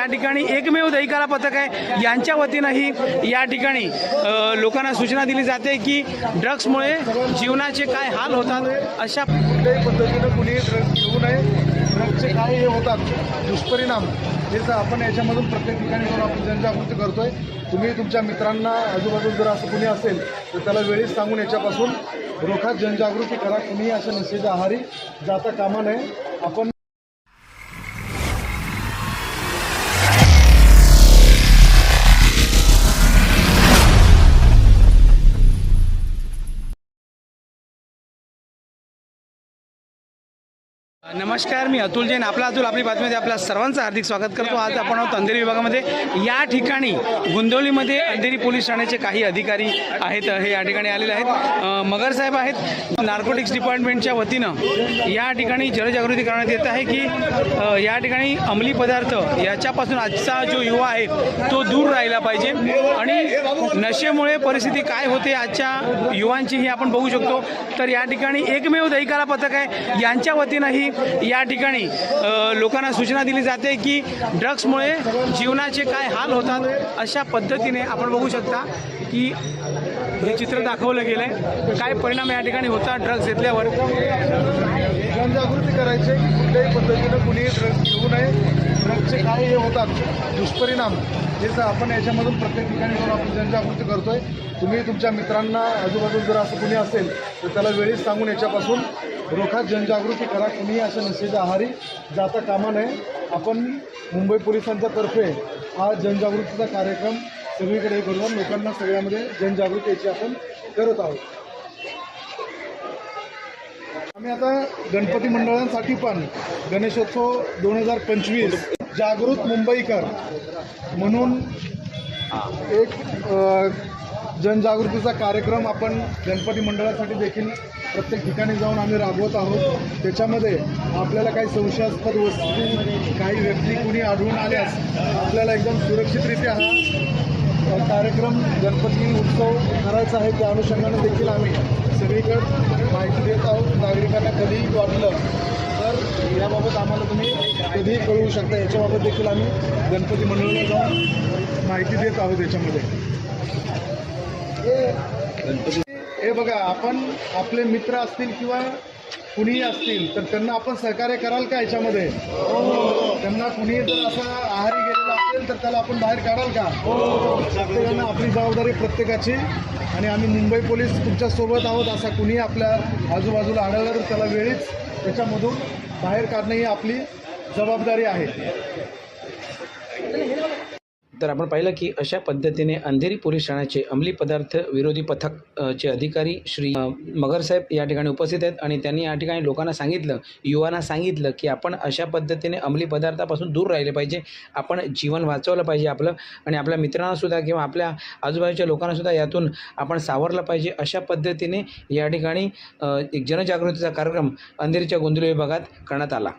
या ठिकाणी एकमेव दहिकाला पथक आहे. यांच्या वतीनंही या ठिकाणी लोकांना सूचना दिली जाते की ड्रग्समुळे जीवनाचे काय हाल होतात अशा कुठल्याही पद्धतीनं कुणी ड्रग्ज घेऊ नये. ड्रग्जचे काय हे होतात दुष्परिणाम हे जर आपण याच्यामधून प्रत्येक ठिकाणी जाऊन आपण जनजागृती करतोय. तुम्ही तुमच्या मित्रांना आजूबाजूला जर असं कुणी असेल तर त्याला वेळीच सांगून याच्यापासून रोखात जनजागृती करा. कुणीही अशा नशेच्या आहारी जाता कामा नये. आपण नमस्कार मी अतुल जैन. आपला अतुल आपली बातमीमध्ये आपल्या सर्वांचं हार्दिक स्वागत करतो. आज आपण आहोत अंधेरी विभागामध्ये. या ठिकाणी गुंदवलीमध्ये अंधेरी पोलीस ठाण्याचे काही अधिकारी आहेत हे या ठिकाणी आलेले आहेत. मगर साहेब आहेत. नार्कोटिक्स डिपार्टमेंटच्या वतीनं या ठिकाणी जनजागृती करण्यात येत आहे की या ठिकाणी अंमली पदार्थ याच्यापासून आजचा जो युवा आहे तो दूर राहिला पाहिजे. आणि नशेमुळे परिस्थिती काय होते आजच्या युवांची ही आपण बघू शकतो. तर या ठिकाणी एकमेव दहिकाला पथक आहे. यांच्या वतीनंही या ठिकाणी लोकांना सूचना दिली जाते की ड्रग्समुळे जीवनाचे काय हाल होतात अशा पद्धतीने आपण बघू शकता की हे चित्र दाखवलं गेलं आहे काय परिणाम या ठिकाणी होता ड्रग्स घेतल्यावर? जनजागृती करायची की कुठल्याही पद्धतीनं कुणी ड्रग्ज घेऊ नये. ड्रग्जचे काय हे होतात दुष्परिणाम हे जर आपण याच्यामधून प्रत्येक ठिकाणी जाऊन आपण जनजागृती करतोय. तुम्ही तुमच्या मित्रांना आजूबाजूला जर असं कुणी असेल तर त्याला वेळीच सांगून याच्यापासून रोखात जनजागृती करा कुणीही अशा नशेच्या आहारी जाता कामा नये. आपण मुंबई पोलिसांच्या तर्फे हा जनजागृतीचा कार्यक्रम सगळीकडे हे करून लोकांना सगळ्यामध्ये जनजागृतीची आपण करत आहोत. आम्ही आता गणपती मंडळांसाठी पण गणेशोत्सव दोन हजार पंचवीस जागृत मुंबईकर म्हणून एक जनजागृतीचा कार्यक्रम आपण गणपती मंडळासाठी देखील प्रत्येक ठिकाणी जाऊन आम्ही राबवत आहोत. त्याच्यामध्ये आपल्याला काही संशयास्पद वस्तू काही व्यक्ती कुणी आढळून आल्यास आपल्याला एकदम सुरक्षितरित्या हा कार्यक्रम गणपती उत्सव करायचा आहे. त्या अनुषंगाने देखील आम्ही सगळीकडे माहिती देत आहोत. नागरिकांना कधीही वाटलं तर याबाबत आम्हाला तुम्ही कधीही कळवू शकता. याच्याबाबत देखील आम्ही गणपती मंडळाला जाऊन माहिती देत आहोत याच्यामध्ये. हे- बघा आपण आपले मित्र असतील किंवा कुणीही असतील तर त्यांना आपण सहकार्य कराल का याच्यामध्ये? त्यांना कुणीही जर असं आहारी गेलेला असेल तर त्याला आपण बाहेर काढाल का? प्रत्येकानं आपली जबाबदारी प्रत्येकाची. आणि आम्ही मुंबई पोलीस तुमच्यासोबत आहोत असा कुणीही आपल्या आजूबाजूला आढळला तर त्याला वेळीच त्याच्यामधून बाहेर काढणं ही आपली जबाबदारी आहे. तर आपण पाहिलं की अशा पद्धतीने अंधेरी पोलीस ठाण्याचे अंमली पदार्थ विरोधी पथक चे अधिकारी श्री मगरसाहेब या ठिकाणी उपस्थित आहेत आणि त्यांनी या ठिकाणी लोकांना सांगितलं युवांना सांगितलं की आपण अशा पद्धतीने अंमली पदार्थापासून दूर राहिले पाहिजे. आपण जीवन वाचवलं पाहिजे आपलं आणि आपल्या मित्रांनासुद्धा किंवा आपल्या आजूबाजूच्या लोकांनासुद्धा यातून आपण सावरलं पाहिजे. अशा पद्धतीने या ठिकाणी एक जनजागृतीचा कार्यक्रम अंधेरीच्या गोंधळी विभागात करण्यात आला.